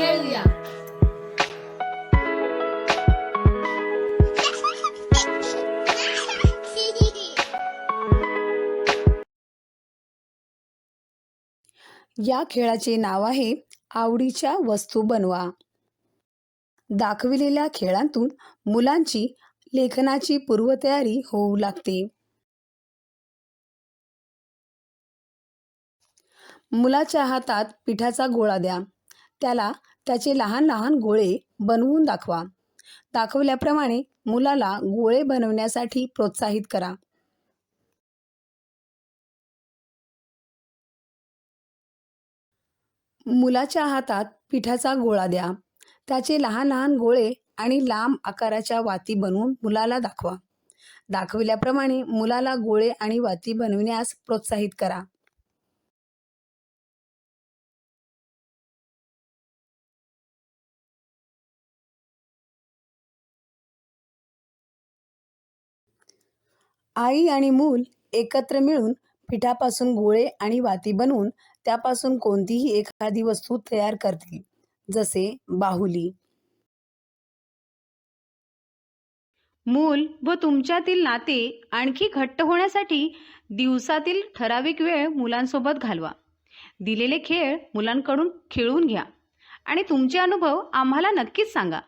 खेळूया या खेळाचे नाव आहे आवडीच्या वस्तू बनवा. दाखविलेल्या खेळांतून मुलांची लेखनाची पूर्वतयारी होऊ लागते. मुलाच्या हातात पिठाचा गोळा द्या. त्याला त्याचे लहान लहान गोळे बनवून दाखवा. दाखवल्याप्रमाणे मुलाला गोळे बनवण्यासाठी प्रोत्साहित करा. मुलाच्या हातात पिठाचा गोळा द्या. त्याचे लहान लहान गोळे आणि लांब आकाराच्या वाती बनवून मुलाला दाखवा. दाखविल्याप्रमाणे मुलाला गोळे आणि वाती बनविण्यास प्रोत्साहित करा. आई आणि मूल एकत्र मिळून पिठापासून गोळे आणि वाती बनवून त्यापासून कोणतीही एखादी वस्तू तयार करतील जसे बाहुली. मूल व तुमच्यातील नाते आणखी घट्ट होण्यासाठी दिवसातील ठराविक वेळ मुलांसोबत घालवा. दिलेले खेळ मुलांकडून खेळून घ्या आणि तुमचे अनुभव आम्हाला नक्कीच सांगा.